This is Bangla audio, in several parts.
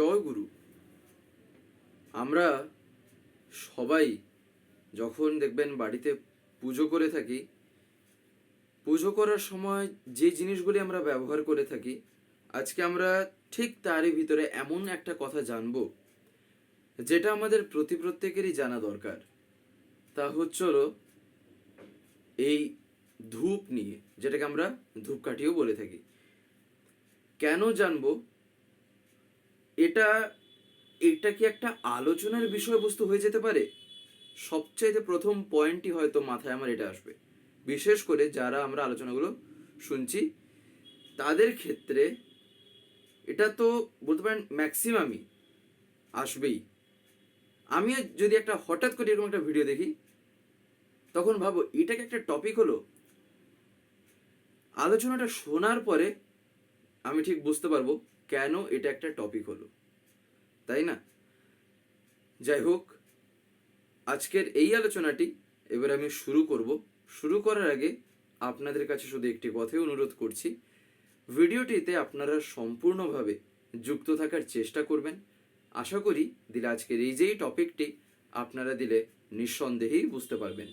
জয় গুরু। আমরা সবাই যখন দেখবেন বাড়িতে পুজো করে থাকি, পুজো করার সময় যে জিনিসগুলি আমরা ব্যবহার করে থাকি, আজকে আমরা ঠিক তারই ভিতরে এমন একটা কথা জানব, যেটা আমাদের প্রতি প্রত্যেকেরই জানা দরকার। তা হচ্ছিল এই ধূপ নিয়ে, যেটাকে আমরা ধূপকাঠিও বলে থাকি। কেন জানব? এটা এটা কি একটা আলোচনার বিষয়বস্তু হয়ে যেতে পারে? সবচাইতে প্রথম পয়েন্টই হয়তো মাথায় আমার এটা আসবে। বিশেষ করে যারা আমরা আলোচনাগুলো শুনছি, তাদের ক্ষেত্রে এটা তো বলতে পারেন ম্যাক্সিমামই আসবেই। আমি যদি একটা হঠাৎ করে এরকম একটা ভিডিও দেখি, তখন ভাবো এটাকে একটা টপিক হলো, আলোচনাটা শোনার পরে আমি ঠিক বুঝতে পারব কেন এটা একটা টপিক হলো? তাই না? যাই হোক, আজকের এই আলোচনাটি এবার আমি শুরু করব। শুরু করার আগে আপনাদের কাছে শুধু একটি কথাই অনুরোধ করছি, ভিডিওটিতে আপনারা সম্পূর্ণভাবে যুক্ত থাকার চেষ্টা করবেন। আশা করি দিলে আজকের এই যেই টপিকটি আপনারা দিলে নিঃসন্দেহেই বুঝতে পারবেন।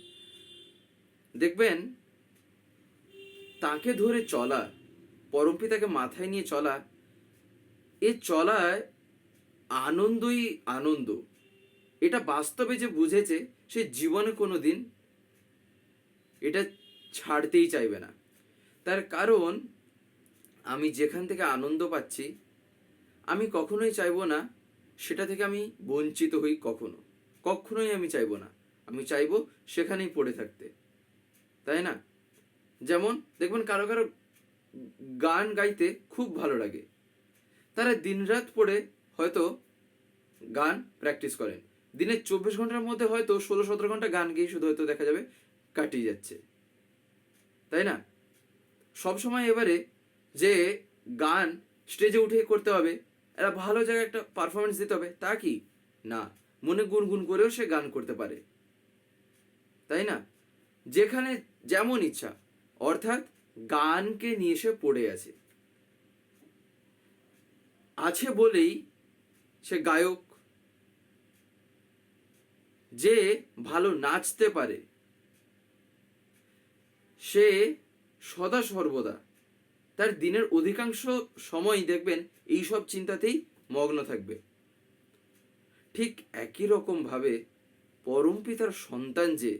দেখবেন, তাকে ধরে চলা, পরমপিতাকে মাথায় নিয়ে চলা এ চলায় আনন্দই আনন্দ। এটা বাস্তবে যে বুঝেছে, সে জীবনে কোনো দিন এটা ছাড়তেই চাইবে না। তার কারণ, আমি যেখান থেকে আনন্দ পাচ্ছি, আমি কখনোই চাইব না, সেটা থেকে আমি বঞ্চিত হই কখনো। কখনোই আমি চাইব না। আমি চাইব সেখানেই পড়ে থাকতে। তাই না? যেমন, দেখবেন কারও কারও গান গাইতে খুব ভালো লাগে। তারা দিনরাত পড়ে হয়তো গান প্র্যাকটিস করেন দিনের চব্বিশ ঘণ্টার মধ্যে হয়তো ষোলো সতেরো ঘণ্টা গান গেয়ে শুধু হয়তো দেখা যাবে কাটিয়ে যাচ্ছে। তাই না? সবসময় এবারে যে গান স্টেজে উঠে করতে হবে একটা ভালো জায়গায় একটা পারফরমেন্স দিতে হবে, তা কি? না, মনে গুনগুন করেও সে গান করতে পারে। তাই না? যেখানে যেমন ইচ্ছা, অর্থাৎ গানকে নিয়ে সে পড়ে আছে। আছে বলেই সে গায়ক যে ভালো নাচতে পারে, সে সদা সর্বদা তার দিনের অধিকাংশ সময় দেখবেন এই সব চিন্তাতেই মগ্ন থাকবে। ঠিক একই রকম ভাবে পরম পিতার সন্তান যে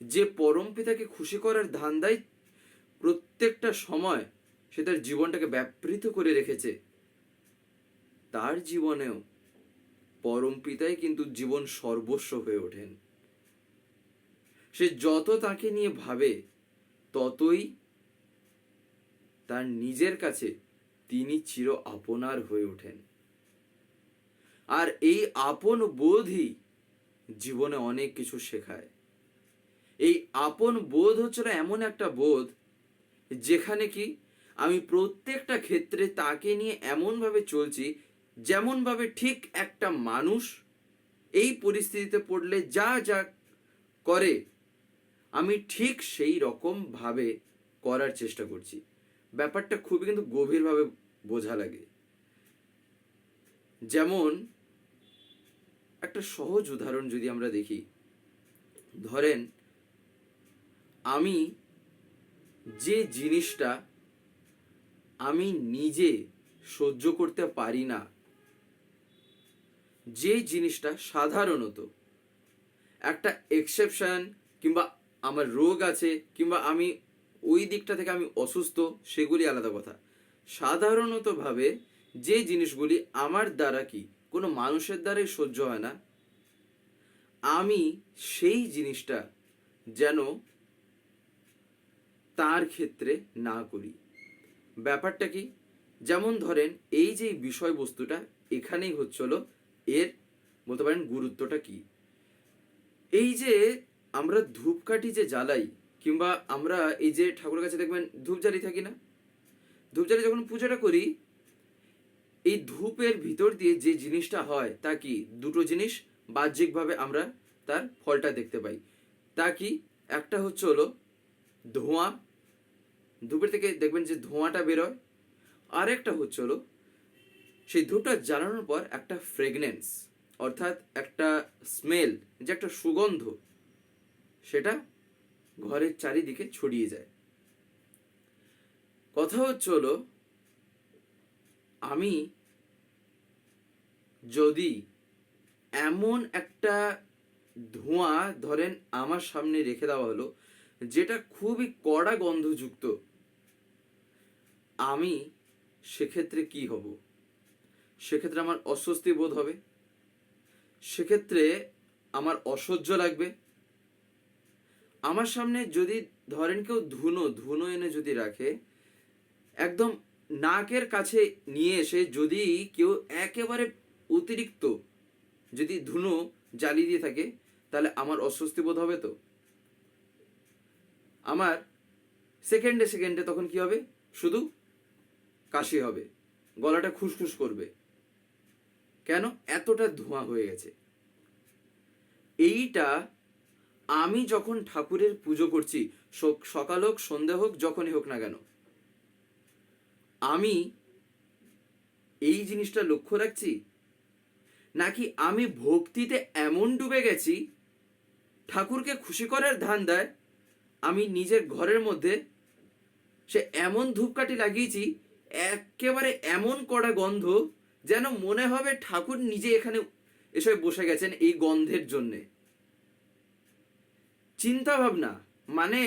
যে পরম পিতাকে খুশি করার ধান্দায় প্রত্যেকটা সময় সে তার জীবনটাকে ব্যাপৃত করে রেখেছে তার জীবনেও পরম পিতাই কিন্তু জীবন সর্বস্ব হয়ে ওঠেন। সে যত তাকে নিয়ে ভাবে, ততই তার নিজের কাছে তিনি চির আপনার হয়ে ওঠেন। আর এই আপন বোধই জীবনে অনেক কিছু শেখায়। এই আপন বোধ হচ্ছিল এমন একটা বোধ যেখানে কি আমি প্রত্যেকটা ক্ষেত্রে তাকে নিয়ে এমনভাবে চলছি যেমনভাবে ঠিক একটা মানুষ এই পরিস্থিতিতে পড়লে যা যা করে, আমি ঠিক সেই রকম ভাবে করার চেষ্টা করছি। ব্যাপারটা খুবই কিন্তু গভীরভাবে বোঝা লাগে। যেমন একটা সহজ উদাহরণ যদি আমরা দেখি, ধরেন আমি যে জিনিসটা আমি নিজে সহ্য করতে পারি না যে জিনিসটা সাধারণত একটা এক্সেপশন কিংবা আমার রোগ আছে কিংবা আমি ওই দিকটা থেকে আমি অসুস্থ, সেগুলি আলাদা কথা। সাধারণতভাবে যে জিনিসগুলি আমার দ্বারা কি কোনো মানুষের দ্বারাই সহ্য হয় না, আমি সেই জিনিসটা যেন তার ক্ষেত্রে না করি। ব্যাপারটা কি? যেমন ধরেন, এই যে বিষয়বস্তুটা এখানেই হচ্ছিল এর বলতে পারেন গুরুত্বটা কি? এই যে আমরা ধূপকাঠি যে জ্বালাই কিংবা আমরা এই যে ঠাকুরের কাছে দেখবেন ধূপ জ্বালিয়ে থাকি না? ধূপ জ্বালিয়ে যখন পুজোটা করি, এই ধূপের ভিতর দিয়ে যে জিনিসটা হয় তা কি? দুটো জিনিস বাহ্যিকভাবে আমরা তার ফলটা দেখতে পাই। তা কি? একটা হচ্ছে হলো ধোঁয়া। ধূপের থেকে দেখবেন যে ধোঁয়াটা বেরোয়। আরেকটা হচ্ছে হলো সেই ধূপটা জ্বালানোর পর একটা ফ্রেগনেন্স অর্থাৎ একটা স্মেল যে একটা সুগন্ধ, সেটা ঘরের চারিদিকে ছড়িয়ে যায়। কথা হচ্ছে হলো, আমি যদি এমন একটা ধোঁয়া ধরেন আমার সামনে রেখে দেওয়া হলো, যেটা খুবই কড়া গন্ধযুক্ত, আমি সেক্ষেত্রে কি হব? সেক্ষেত্রে আমার অস্বস্তি বোধ হবে। সেক্ষেত্রে আমার অসহ্য লাগবে। আমার সামনে যদি ধরেন কেউ ধুনো ধুনো এনে যদি রাখে, একদম নাকের কাছে নিয়ে এসে যদি কেউ একেবারে অতিরিক্ত যদি ধুনো জ্বালিয়ে দিয়ে থাকে, তাহলে আমার অস্বস্তি বোধ হবে তো? আমার সেকেন্ডে সেকেন্ডে তখন কি হবে? শুধু কাশি হবে। গলাটা খুসখুস করবে। কেন? এতটা ধোঁয়া হয়ে গেছে। এইটা আমি যখন ঠাকুরের পুজো করছি সকাল হোক, সন্ধে হোক, যখনই হোক না কেন, আমি এই জিনিসটা লক্ষ্য রাখছি, নাকি আমি ভক্তিতে এমন ডুবে গেছি, ঠাকুরকে খুশি করার ধান দেয়, আমি নিজের ঘরের মধ্যে সে এমন ধূপকাঠি লাগিয়েছি, একেবারে এমন কড়া গন্ধ যেন মনে হবে ঠাকুর নিজে এখানে এসে বসে গেছেন এই গন্ধের জন্যে। চিন্তা ভাবনা মানে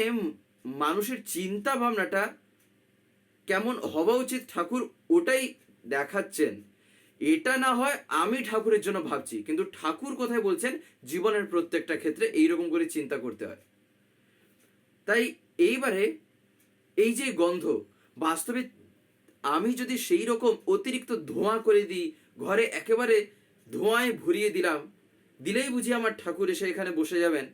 মানুষের চিন্তা ভাবনাটা কেমন হওয়া উচিত ঠাকুর ওটাই দেখাচ্ছেন। এটা না হয় আমি ঠাকুরের জন্য ভাবছি, কিন্তু ঠাকুর কোথায় বলছেন জীবনের প্রত্যেকটা ক্ষেত্রে এইরকম করে চিন্তা করতে হয়। তাই এইবারে এই যে গন্ধ, বাস্তবে আমি যদি সেই রকম অতিরিক্ত ধোঁয়া করে দিই, ঘরে একেবারে ধোঁয়ায় ভরিয়ে দিলাম, দিলেই বুঝি আমার ঠাকুর এসে এখানে বসে যাবেন।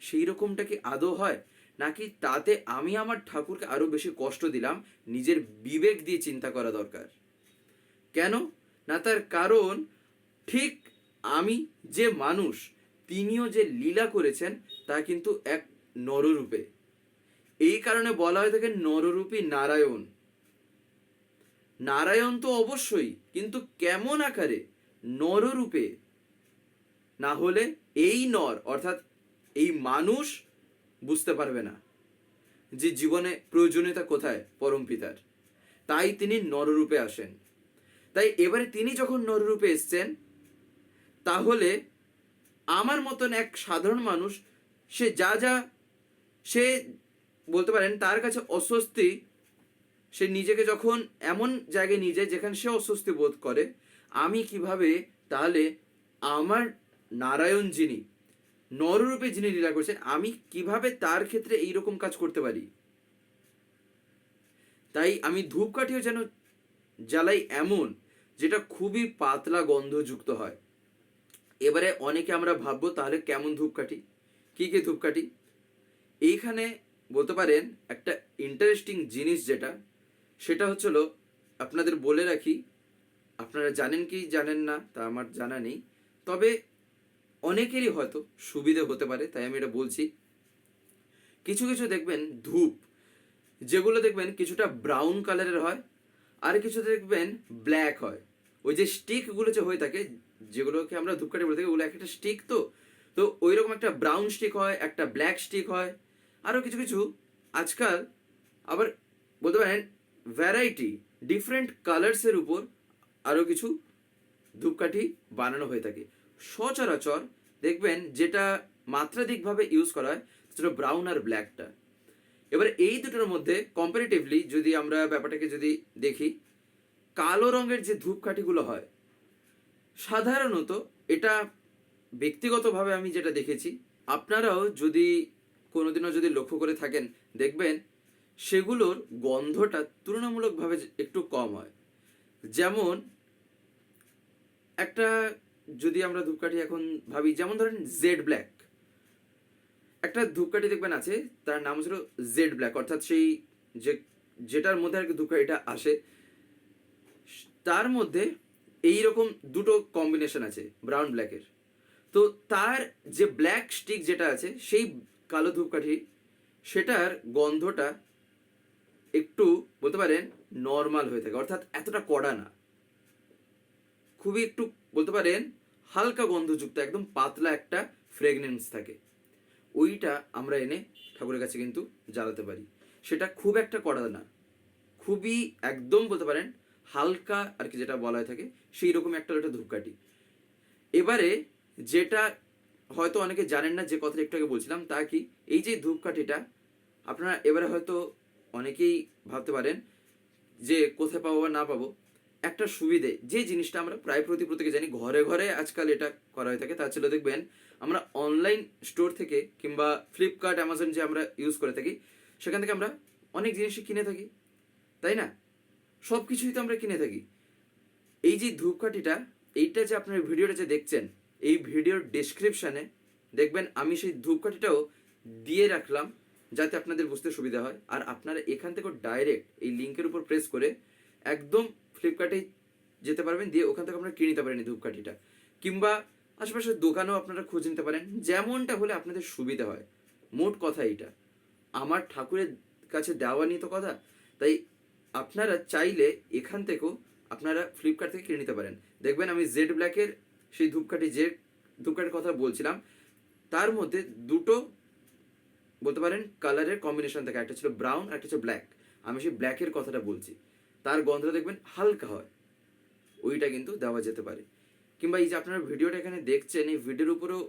সেই রকমটা কি আদৌ হয়? নাকি তাতে আমি আমার ঠাকুরকে আরও বেশি কষ্ট দিলাম, নিজের বিবেক দিয়ে চিন্তা করা দরকার? কেন? না তার কারণ, ঠিক আমি যে মানুষ, তিনিও যে লীলা করেছেন, তা কিন্তু এক নররূপে। এই কারণে বলা হয়ে থাকে নররূপী নারায়ণ। নারায়ণ তো অবশ্যই, কিন্তু কেমন আকারে? নররূপে। না হলে এই নর, অর্থাৎ এই মানুষ বুঝতে পারবে না যে জীবনে প্রয়োজনীয়তা কোথায় পরম পিতার। তাই তিনি নররূপে আসেন। তাই এবারে তিনি যখন নররূপে এসছেন, তাহলে আমার মতন এক সাধারণ মানুষ, সে যা যা সে বলতে পারেন, তার কাছে অস্বস্তি সে নিজেকে যখন এমন জায়গায় নিয়ে যায় যেখানে সে অস্বস্তি বোধ করে, আমি কীভাবে তাহলে আমার নারায়ণ যিনি, নররূপে যিনি লীলা করছেন, আমি কীভাবে তার ক্ষেত্রে এই রকম কাজ করতে পারি? তাই আমি ধূপকাঠিও যেন জ্বালাই এমন, যেটা খুবই পাতলা গন্ধযুক্ত হয়। এবারে অনেকে আমরা ভাববো, তাহলে কেমন ধূপকাঠি? কি কি ধূপকাঠি? এইখানে বলতে পারেন একটা ইন্টারেস্টিং জিনিস যেটা সেটা হচ্ছিল আপনাদের বলে রাখি, আপনারা জানেন কি জানেন না তা আমার জানা নেই। তবে অনেকেরই হয়তো সুবিধে হতে পারে, তাই আমি এটা বলছি। কিছু কিছু দেখবেন ধূপ, যেগুলো দেখবেন কিছুটা ব্রাউন কালারের হয়, আর কিছু দেখবেন ব্ল্যাক হয়। ওই যে স্টিকগুলো যে হয়ে থাকে, যেগুলোকে আমরা ধূপকাঠি বলে থাকি, ওগুলো এক একটা স্টিক তো। তো ওই রকম একটা ব্রাউন স্টিক হয়, একটা ব্ল্যাক স্টিক হয়, আরও কিছু কিছু। আজকাল আবার বলতে পারেন ভ্যারাইটি ডিফারেন্ট কালার্সের উপর আরও কিছু ধূপকাঠি বানানো হয়ে থাকে। সচরাচর দেখবেন যেটা মাত্রাধিকভাবে ইউজ করা হয়, সেটা ব্রাউন আর ব্ল্যাকটা এবার এই দুটোর মধ্যে কম্পারেটিভলি যদি আমরা ব্যাপারটাকে যদি দেখি, কালো রঙের যে ধূপকাঠিগুলো হয়, সাধারণত এটা ব্যক্তিগতভাবে আমি যেটা দেখেছি, আপনারাও যদি কোনোদিনও যদি লক্ষ্য করে থাকেন, দেখবেন সেগুলোর গন্ধটা তুলনামূলকভাবে একটু কম হয়। যেমন, একটা যদি আমরা ধূপকাঠি এখন ভাবি, যেমন ধরেন জেড ব্ল্যাক একটা ধূপকাঠি দেখবেন আছে, তার নাম ছিল জেড ব্ল্যাক অর্থাৎ সেই যে, যেটার মধ্যে আর কি ধূপকাঠিটা আসে, তার মধ্যে এই রকম দুটো কম্বিনেশন আছে ব্রাউন ব্ল্যাকের তো তার যে ব্ল্যাক স্টিক যেটা আছে, সেই কালো ধূপকাঠি, সেটার গন্ধটা একটু বলতে পারেন নর্মাল হয়ে থাকে, অর্থাৎ এতটা কড়া না। খুবই একটু বলতে পারেন হালকা গন্ধযুক্ত, একদম পাতলা একটা ফ্রেগনেন্স থাকে। ওইটা আমরা এনে ঠাকুরের কাছে কিন্তু জ্বালাতে পারি। সেটা খুব একটা কড়া না। খুবই একদম বলতে পারেন হালকা আর কি যেটা বলা হয়ে থাকে, সেই রকম একটা ওটা ধূপকাঠি। এবারে যেটা হয়তো অনেকে জানেন না, যে কথাটা একটু আগে বলছিলাম, তা কি? এই যে ধূপকাঠিটা, আপনারা এবারে হয়তো অনেকেই ভাবতে পারেন যে কোথায় পাবো বা না পাবো। একটা সুবিধে, যে জিনিসটা আমরা প্রায় প্রতি প্রত্যেকে জানি, ঘরে ঘরে আজকাল এটা করা হয়ে থাকে। তা ছিল দেখবেন, আমরা অনলাইন স্টোর থেকে কিংবা ফ্লিপকার্ট অ্যামাজন যে আমরা ইউজ করে থাকি, সেখান থেকে আমরা অনেক জিনিসই কিনে থাকি। তাই না? সব কিছুই তো আমরা কিনে থাকি। এই যে ধূপকাঠিটা, এইটা যে আপনার ভিডিওটা যে দেখছেন, এই ভিডিওর ডেসক্রিপশানে দেখবেন আমি সেই ধূপকাঠিটাও দিয়ে রাখলাম। যাতে আপনাদের বুঝতে সুবিধা হয়। আর আপনারা এখান থেকে ডাইরেক্ট এই লিঙ্কের উপর প্রেস করে একদম ফ্লিপকার্টে যেতে পারবেন। দিয়ে ওখান থেকে আপনারা কিনে নিতে পারেন এই ধূপকাঠিটা। কিংবা আশেপাশের দোকানেও আপনারা খোঁজ নিতে পারেন। যেমনটা হলে আপনাদের সুবিধা হয়। মোট কথা এইটা। আমার ঠাকুরের কাছে দেওয়া নিয়ে তো কথা। তাই আপনারা চাইলে এখান থেকেও আপনারা ফ্লিপকার্ট থেকে কিনে নিতে পারেন। দেখবেন আমি জেড ব্ল্যাকের সেই ধূপকাঠি যে ধূপকাঠির কথা বলছিলাম, তার মধ্যে দুটো বলতে পারেন কালারের কম্বিনেশন থাকে একটা ছিল ব্রাউন একটা ছিল ব্ল্যাক আমি সেই ব্ল্যাকের কথাটা বলছি। তার গন্ধটা দেখবেন হালকা হয়। ওইটা কিন্তু দেওয়া যেতে পারে। কিংবা এই যে আপনারা ভিডিওটা এখানে দেখছেন, এই ভিডিওর উপরেও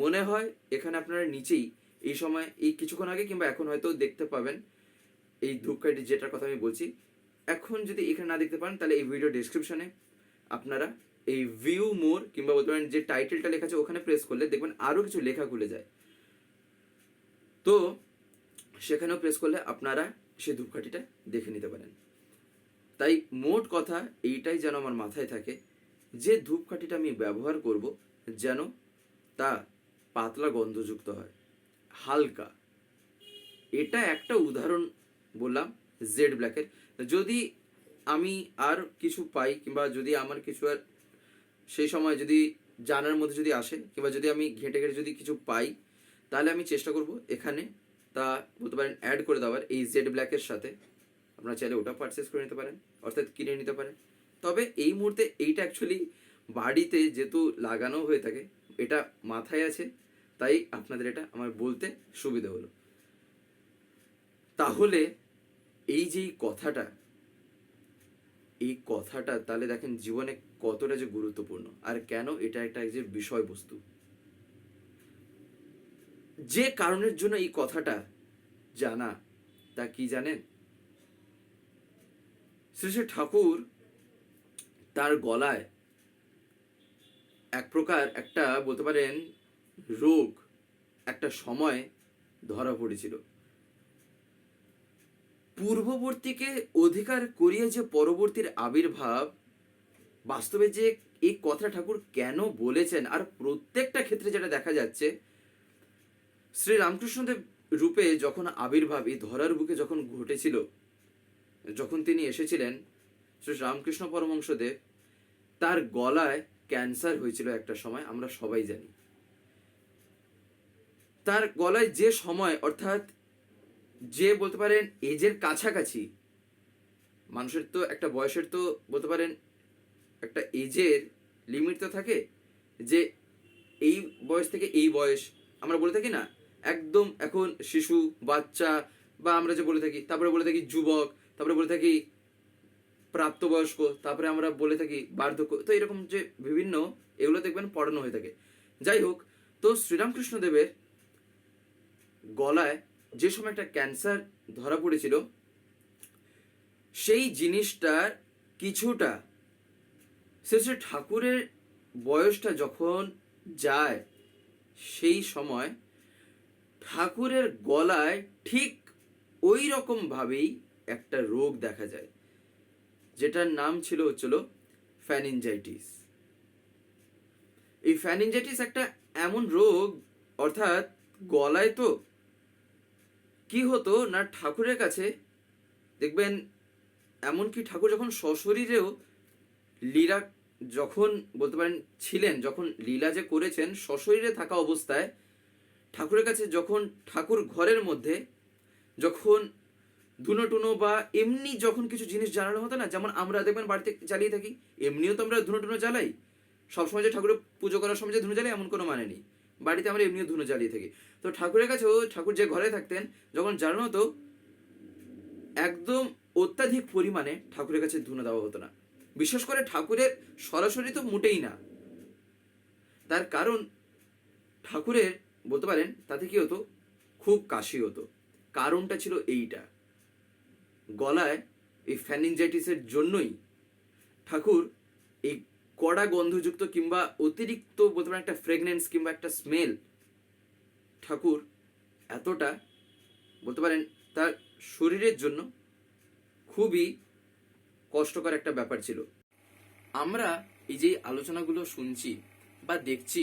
মনে হয় এখানে আপনারা নিচেই এই সময়, এই কিছুক্ষণ আগে কিংবা এখন হয়তো দেখতে পাবেন এই ধূপকাঠি যেটার কথা আমি বলছি। এখন যদি এখানে না দেখতে পান, তাহলে এই ভিডিও ডিসক্রিপশনে আপনারা এই ভিউ মোর কিংবা বলতে পারেন যে টাইটেলটা লেখা আছে, ওখানে প্রেস করলে দেখবেন আরও কিছু লেখা খুলে যায়। তো সেখানেও প্রেস করলে আপনারা সেই ধূপকাঠিটা দেখে নিতে পারেন। তাই মোট কথা এইটাই যেন আমার মাথায় থাকে, যে ধূপকাঠিটা আমি ব্যবহার করব যেন তা পাতলা গন্ধযুক্ত হয়, হালকা। এটা একটা উদাহরণ বললাম জেড ব্ল্যাকের যদি আমি আর কিছু পাই কিংবা যদি আমার কিছু আর সেই সময় যদি জানার মধ্যে যদি আসে কিংবা যদি আমি ঘেঁটে ঘেঁটে যদি কিছু পাই তাহলে আমি চেষ্টা করব এখানে তা বলতে পারেন অ্যাড করে দেওয়ার এই জেড ব্ল্যাকের সাথে। আপনারা চাইলে ওটা পারচেস করে নিতে পারেন, অর্থাৎ কিনে নিতে পারেন। তবে এই মুহূর্তে এইটা অ্যাকচুয়ালি বাড়িতে যেহেতু লাগানো হয়ে থাকে, এটা মাথায় আছে, তাই আপনাদের এটা আমার বলতে সুবিধা হলো। তাহলে এই যে কথাটা, এই কথাটা তাহলে দেখেন জীবনে কতটা যে গুরুত্বপূর্ণ, আর কেন এটা একটা যে বিষয়বস্তু। যে কারণের জন্য এই কথাটা জানা, তা কি জানেন? শ্রী শ্রী ঠাকুর তার গলায় এক প্রকার একটা বলতে পারেন রোগ, একটা সময় ধরা পড়েছিল। পূর্ববর্তীকে অধিকার করিয়ে যে পরবর্তীর আবির্ভাব, বাস্তবে যে এই কথা ঠাকুর কেন বলেছেন, আর প্রত্যেকটা ক্ষেত্রে যেটা দেখা যাচ্ছে শ্রী রামকৃষ্ণদেব রূপে যখন আবির্ভাব এই ধরার বুকে যখন ঘটেছিল, যখন তিনি এসেছিলেন শ্রী রামকৃষ্ণ পরমংশদেব তার গলায় ক্যান্সার হয়েছিল একটা সময়, আমরা সবাই জানি। তার গলায় যে সময়, অর্থাৎ যে বলতে পারেন এজের কাছাকাছি, মানুষের তো একটা বয়সের তো বলতে পারেন একটা এজের লিমিট তো থাকে যে এই বয়স থেকে এই বয়স, আমরা বলে থাকি না একদম এখন শিশু, বাচ্চা বা আমরা যে বলে থাকি, তারপরে বলে থাকি যুবক, তারপরে বলে থাকি প্রাপ্তবয়স্ক, তারপরে আমরা বলে থাকি বার্ধক্য। তো এরকম যে বিভিন্ন, এগুলো দেখবেন পড়ানো হয়ে থাকে। যাই হোক, তো শ্রীরামকৃষ্ণ দেবের গলায় যে সময় একটা ক্যান্সার ধরা পড়েছিল, সেই জিনিসটার কিছুটা, সে ঠাকুরের বয়সটা যখন যায়, সেই সময় ঠাকুরের গলায় ঠিক ওই রকম ভাবেই একটা রোগ দেখা যায়, যেটার নাম ছিল হচ্ছিল ফ্যানিনজাইটিস এই ফ্যানিনজাইটিস একটা এমন রোগ, অর্থাৎ গলায় তো কি হতো না ঠাকুরের কাছে, দেখবেন এমনকি ঠাকুর যখন সশরীরেও লীলা যখন বলতে পারেন ছিলেন, যখন লীলা যে করেছেন, সশরীরে থাকা অবস্থায় ঠাকুরের কাছে যখন ঠাকুর ঘরের মধ্যে, যখন ধুনো টুনো বা এমনি যখন কিছু জিনিস জ্বালানো হতো না, যেমন আমরা দেখবেন বাড়িতে চালিয়ে থাকি, এমনিও তো আমরা ধুনো টুনো জ্বালাই। সবসময় যে ঠাকুরের পুজো করার সময় যে ধুনো জ্বালাই, এমন কোনো মানে নেই। বাড়িতে আমরা এমনিও ধুনো জ্বালিয়ে থাকি। তো ঠাকুরের কাছেও, ঠাকুর যে ঘরে থাকতেন, যখন জ্বালানো হতো, একদম অত্যাধিক পরিমাণে ঠাকুরের কাছে ধুনো দেওয়া হতো না। বিশেষ করে ঠাকুরের সরাসরি তো মোটেই না। তার কারণ, ঠাকুরের বলতে পারেন, তাতে কি হতো? খুব কাশি হতো। কারণটা ছিল এইটা। গলায় এই ফ্যানিনজাইটিসের জন্যই ঠাকুর এই কড়া গন্ধযুক্ত কিংবা অতিরিক্ত বলতে পারেন একটা ফ্রেগনেন্স কিংবা একটা স্মেল ঠাকুর এতটা বলতে পারেন তার শরীরের জন্য খুবই কষ্টকর একটা ব্যাপার ছিল। আমরা এই যে আলোচনাগুলো শুনছি বা দেখছি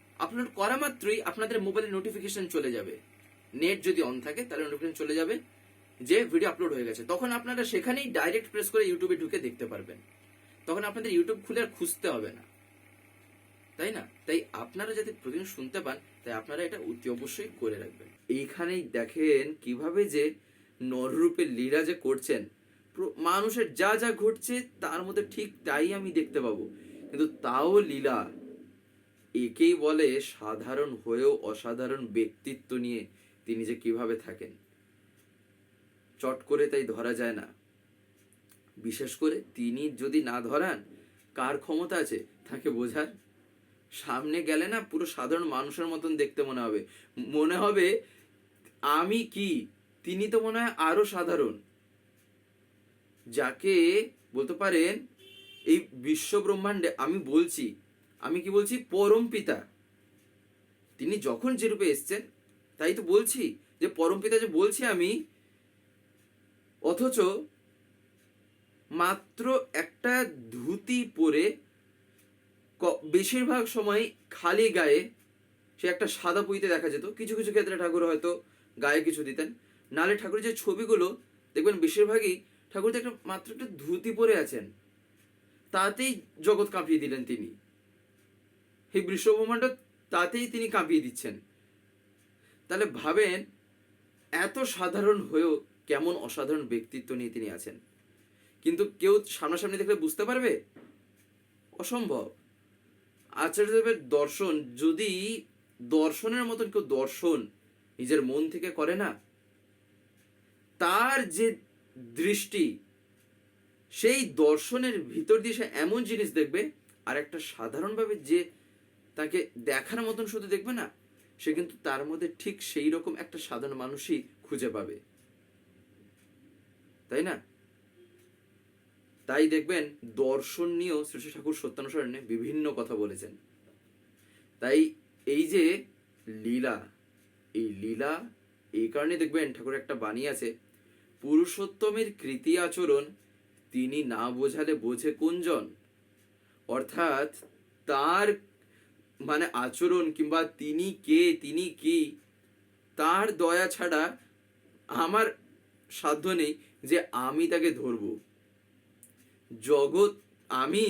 আপলোড করা মাত্রই আপনাদের মোবাইলে নোটিফিকেশন চলে যাবে। নেট যদি অন থাকে, তাহলে নোটিফিকেশন চলে যাবে যে ভিডিও আপলোড হয়ে গেছে। তখন আপনারা সেখানেই ডাইরেক্ট প্রেস করে ইউটিউবে ঢুকে দেখতে পারবেন। তখন আপনাদের ইউটিউব খুলে আর খুঁজতে হবে না। তাই না? তাই আপনারা যাতে প্রতিদিন শুনতে পান, তাই আপনারা এটা অতি অবশ্যই করে রাখবেন। এইখানেই দেখেন কীভাবে যে নররূপে লীলা যে করছেন। মানুষের যা যা ঘটছে, তার মধ্যে ঠিক তাই আমি দেখতে পাবো। কিন্তু তাও লীলা একেই বলে সাধারণ হয়েও অসাধারণ ব্যক্তিত্ব নিয়ে তিনি যে কীভাবে থাকেন। চট করে তাই ধরা যায় না। বিশেষ করে তিনি যদি না ধরান, কার ক্ষমতা আছে তাকে বোঝার? সামনে গেলে না পুরো সাধারণ মানুষের মতন দেখতে মনে হবে। মনে হবে, আমি কি? তিনি তো মনে হয় আরও সাধারণ। যাকে বলতে পারেন, এই বিশ্ব ব্রহ্মাণ্ডে আমি বলছি আমি কি বলছি? পরম পিতা। তিনি যখন যে রূপে এসছেন, তাই তো বলছি যে পরম পিতা যে বলছি আমি, অথচ মাত্র একটা ধুতি পরে বেশিরভাগ সময় খালি গায়ে সে একটা সাদা পুঁইতে দেখা যেত। কিছু কিছু ক্ষেত্রে ঠাকুর হয়তো গায়ে কিছু দিতেন। নালে ঠাকুরের যে ছবিগুলো, দেখবেন বেশিরভাগই ঠাকুর তো একটা মাত্র একটা ধুতি পরে আছেন। তাতেই জগৎ কাঁপিয়ে দিলেন তিনি। এই বিশ্বব্রহ্মাণ্ড তাতেই তিনি কাঁপিয়ে দিচ্ছেন। তাহলে ভাবেন, এত সাধারণ হয়েও কেমন অসাধারণ ব্যক্তিত্ব নিয়ে তিনি আছেন। কিন্তু কেউ সামনাসামনি দেখলে বুঝতে পারবে? অসম্ভব। আচার্যদেবের দর্শন, যদি দর্শনের মতন কেউ দর্শন নিজের মন থেকে করে না, তার যে দৃষ্টি, সেই দর্শনের ভিতর দিয়ে সে এমন জিনিস দেখবে আর একটা সাধারণভাবে যে তাকে দেখার মতন শুধু দেখবে না, সে কিন্তু তার মধ্যে ঠিক সেই রকম একটা সাধারণ মানুষই খুঁজে পাবে। তাই না? তাই দেখবেন দর্শন নিয়েও শ্রী ঠাকুর সত্যানুসরণে বিভিন্ন কথা বলেছেন। তাই এই যে লীলা, এই লীলা, এই কারণে দেখবেন ঠাকুর একটা বাণী আছে, পুরুষোত্তমের কৃতি আচরণ তিনি না বোঝালে বোঝে কোনজন? অর্থাৎ তার মানে আচরণ কিংবা তিনি কে, তিনি কি, তার দয়া ছাড়া আমার সাধ্য নেই যে আমি তাকে ধরবো। জগৎ, আমি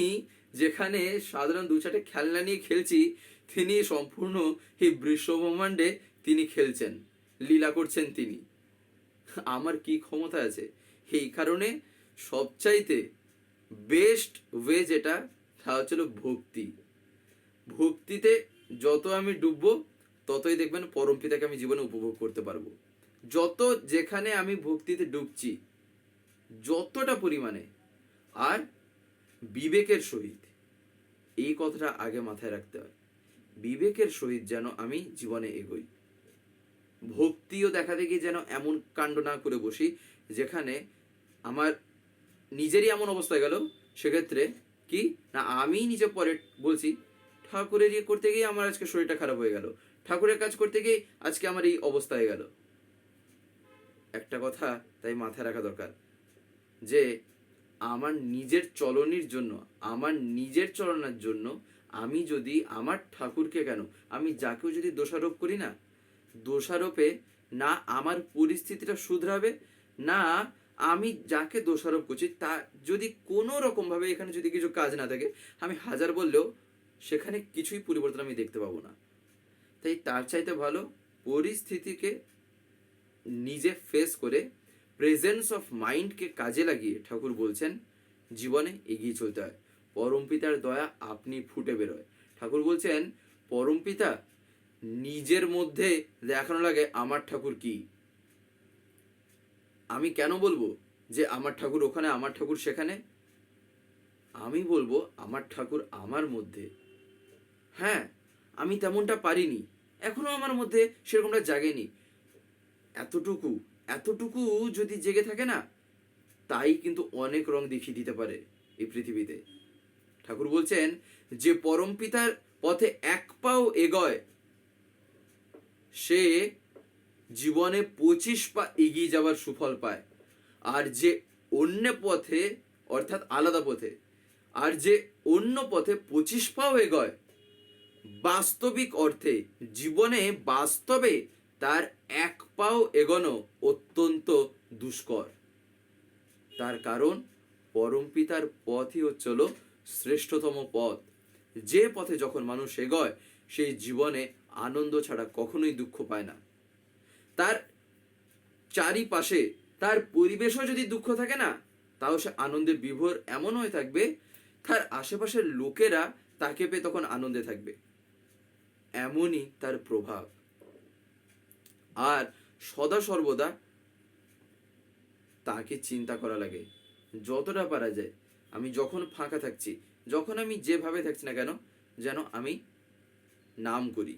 যেখানে সাধারণ দু চারটে খেলনা নিয়ে খেলছি, তিনি সম্পূর্ণ এই বিশ্বব্রহ্মাণ্ডে তিনি খেলছেন, লীলা করছেন তিনি। আমার কি ক্ষমতা আছে? এই কারণে সবচাইতে বেস্ট ওয়ে যেটা, তা হচ্ছিল ভক্তি। ভক্তিতে যত আমি ডুববো, ততই দেখবেন পরম পিতাকে আমি জীবনে উপভোগ করতে পারব। যত যেখানে আমি ভক্তিতে ডুবছি, যতটা পরিমাণে, আর বিবেকের সহিত, এই কথাটা আগে মাথায় রাখতে হয়। বিবেকের সহিত যেন আমি জীবনে এগোই। ভক্তিও দেখা দেখি যেন এমন কাণ্ড না করে বসি, যেখানে আমার নিজেরই এমন অবস্থায় গেল। সেক্ষেত্রে কি? না আমি নিজে পরে বলছি ঠাকুরের ইয়ে করতে গিয়ে আমার আজকে শরীরটা খারাপ হয়ে গেল। ঠাকুরের কাজ করতে গিয়ে আজকে আমার এই অবস্থা হয়ে গেল। একটা কথা তাই মাথায় রাখা দরকার, যে আমার নিজের চলনির জন্য, আমার নিজের চলনার জন্য আমি যদি আমার ঠাকুরকে কেন, আমি যাকেও যদি দোষারোপ করি না, দোষারোপে না আমার পরিস্থিতিটা শুধরাবে, না আমি যাকে দোষারোপ করছি তা যদি কোনো রকমভাবে এখানে যদি কিছু কাজ না থাকে, আমি হাজার বললেও সেখানে কিছুই পরিবর্তন আমি দেখতে পাবো না। তাই তার চাইতে ভালো পরিস্থিতিকে নিজে ফেস করে প্রেজেন্স অফ মাইন্ডকে কাজে লাগিয়ে ঠাকুর বলছেন, জীবনে এগিয়ে চলতে হয়। পরমপিতার দয়া আপনি ফুটে বেরোয়। ঠাকুর বলছেন পরমপিতা নিজের মধ্যে দেখানো লাগে আমার ঠাকুর কি? আমি কেন বলব যে আমার ঠাকুর ওখানে, আমার ঠাকুর সেখানে? আমি বলব আমার ঠাকুর আমার মধ্যে। হ্যাঁ আমি তেমনটা পারিনি। এখনও আমার মধ্যে সেরকমটা জাগেনি। এতটুকু এতটুকু যদি জেগে থাকে না, তাই কিন্তু অনেক রং দেখিয়ে দিতে পারে এই পৃথিবীতে। ঠাকুর বলছেন যে পরম পিতার পথে এক পাও এগোয়, সে জীবনে পঁচিশ পা এগিয়ে যাওয়ার সুফল পায়। আর যে অন্য পথে, অর্থাৎ আলাদা পথে, আর যে অন্য পথে পঁচিশ পাও এগোয় বাস্তবিক অর্থে জীবনে বাস্তবে তার এক পাও এগোনো অত্যন্ত দুষ্কর। তার কারণ পরমপিতার পথই হচ্ছিল শ্রেষ্ঠতম পথ। যে পথে যখন মানুষ এগোয়, সেই জীবনে আনন্দ ছাড়া কখনোই দুঃখ পায় না। তার চারিপাশে, তার পরিবেশও যদি দুঃখ থাকে না, তাও সে আনন্দে বিভোর এমন হয়ে থাকবে, তার আশেপাশের লোকেরা তাকে পেয়ে তখন আনন্দে থাকবে। এমনই তার প্রভাব। আর সদা সর্বদা তাকে চিন্তা করা লাগে। যতটা পারা যায়, আমি যখন ফাঁকা থাকছি, যখন আমি যেভাবে থাকছি না কেন, যেন আমি নাম করি।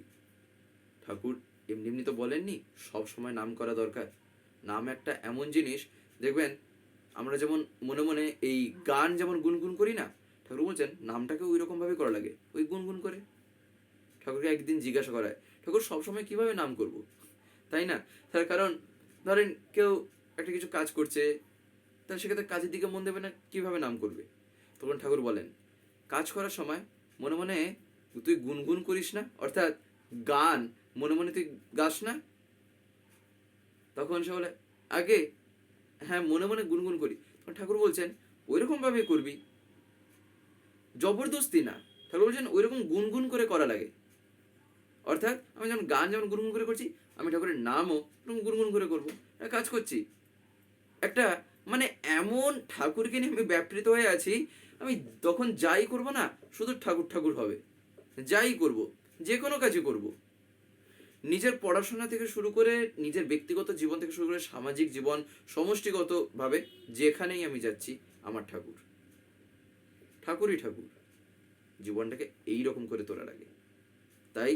ঠাকুর এমনি এমনি তো বলেননি, সব সময় নাম করা দরকার। নাম একটা এমন জিনিস, দেখবেন, আমরা যেমন মনে মনে এই গান যেমন গুনগুন করি না, ঠাকুর বলছেন, নামটাকে ওই রকম ভাবে করা লাগে, ওই গুনগুন করে। ঠাকুরকে একদিন জিজ্ঞাসা করায়, ঠাকুর, সবসময় কীভাবে নাম করব? তাই না? তার কারণ, ধরেন কেউ একটা কিছু কাজ করছে তাহলে সেক্ষেত্রে কাজের দিকে মন দেবে না, কীভাবে নাম করবে? তখন ঠাকুর বলেন, কাজ করার সময় মনে মনে তুই গুনগুন করিস না, অর্থাৎ গান মনে মনে তুই গাস না? তখন সে বলে, আগে হ্যাঁ মনে মনে গুনগুন করি। তখন ঠাকুর বলছেন ওইরকম ভাবে করবি? জবরদস্তি না। ঠাকুর বলছেন, ওইরকম গুনগুন করে করা লাগে। অর্থাৎ আমি যেমন গান যেমন গুনগুন করে করছি, আমি ঠাকুরের নামও এরকম গুনগুন করে করব। কাজ করছি, একটা মানে এমন ঠাকুরকে নিয়ে আমি ব্যাপৃত হয়ে আছি, আমি তখন যাই করব না, শুধু ঠাকুর ঠাকুর হবে। যাই করব, যে কোনো কাজই করব। নিজের পড়াশোনা থেকে শুরু করে নিজের ব্যক্তিগত জীবন থেকে শুরু করে সামাজিক জীবন সমষ্টিগতভাবে যেখানেই আমি যাচ্ছি, আমার ঠাকুর। ঠাকুরই ঠাকুর। জীবনটাকে এই রকম করে তোলা লাগে তাই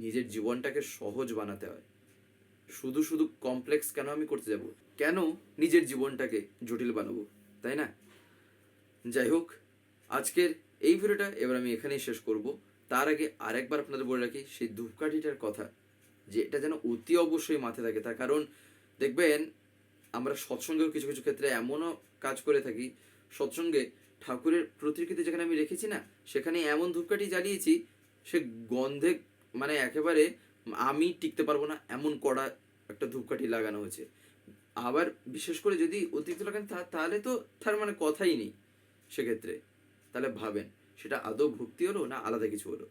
নিজের জীবনটাকে সহজ বানাতে হয়। শুধু শুধু কমপ্লেক্স কেন আমি করতে যাব? কেন নিজের জীবনটাকে জটিল বানাবো? তাই না? যাই হোক, আজকের এই ভিডিওটা এবার আমি এখানেই শেষ করব। তার আগে আরেকবার আপনাদের বলে রাখি, সেই ধূপকাঠিটার কথা, যে এটা যেন অতি অবশ্যই মাথায় থাকে। তার কারণ, দেখবেন, আমরা সৎসঙ্গেও কিছু কিছু ক্ষেত্রে এমনও কাজ করে থাকি, সৎসঙ্গে ঠাকুরের প্রতিকৃতি যেখানে আমি রেখেছি না, সেখানে এমন ধূপকাঠি জ্বালিয়েছি, সে গন্ধে মানে একেবারে আমি টিকতে পারব না, এমন কড়া একটা ধূপকাঠি লাগানো হয়েছে। আবার বিশেষ করে যদি অতিরিক্ত লাগান তাহলে তো তার মানে কথাই নেই সেক্ষেত্রে। তাহলে ভাবেন, সেটা আদৌ ভক্তি হলো না আলাদা কিছু হলো?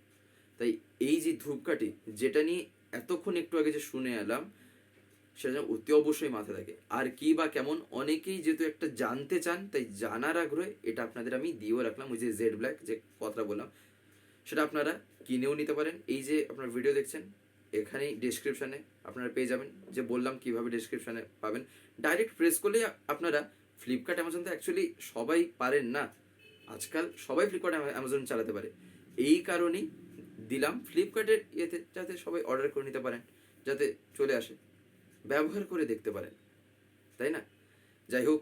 তাই এই যে ধূপকাঠি, যেটা নিয়ে এতক্ষণ একটু আগে যে শুনে এলাম, সেটা যেন অতি অবশ্যই মাথায় থাকে। আর কি বা কেমন, অনেকেই যেহেতু একটা জানতে চান, তাই জানার আগ্রহে এটা আপনাদের আমি দিয়েও রাখলাম, ওই যে জেড ব্ল্যাক যে কথা বললাম সেটা আপনারা কিনেও নিতে পারেন। এই যে আপনার ভিডিও দেখছেন, এখানেই ডেসক্রিপশানে আপনারা পেয়ে যাবেন। যে বললাম কীভাবে ডেসক্রিপশানে পাবেন। ডাইরেক্ট প্রেস করলেই আপনারা ফ্লিপকার্ট অ্যামাজন তো অ্যাকচুয়ালি সবাই পারেন না। আজকাল সবাই ফ্লিপকার্ট অ্যামাজন চালাতে পারে। এই কারণেই দিলাম ফ্লিপকার্টের ইয়েতে যাতে সবাই অর্ডার করে নিতে পারেন, যাতে চলে আসে। ব্যবহার করে দেখতে পারেন। তাই না? যাই হোক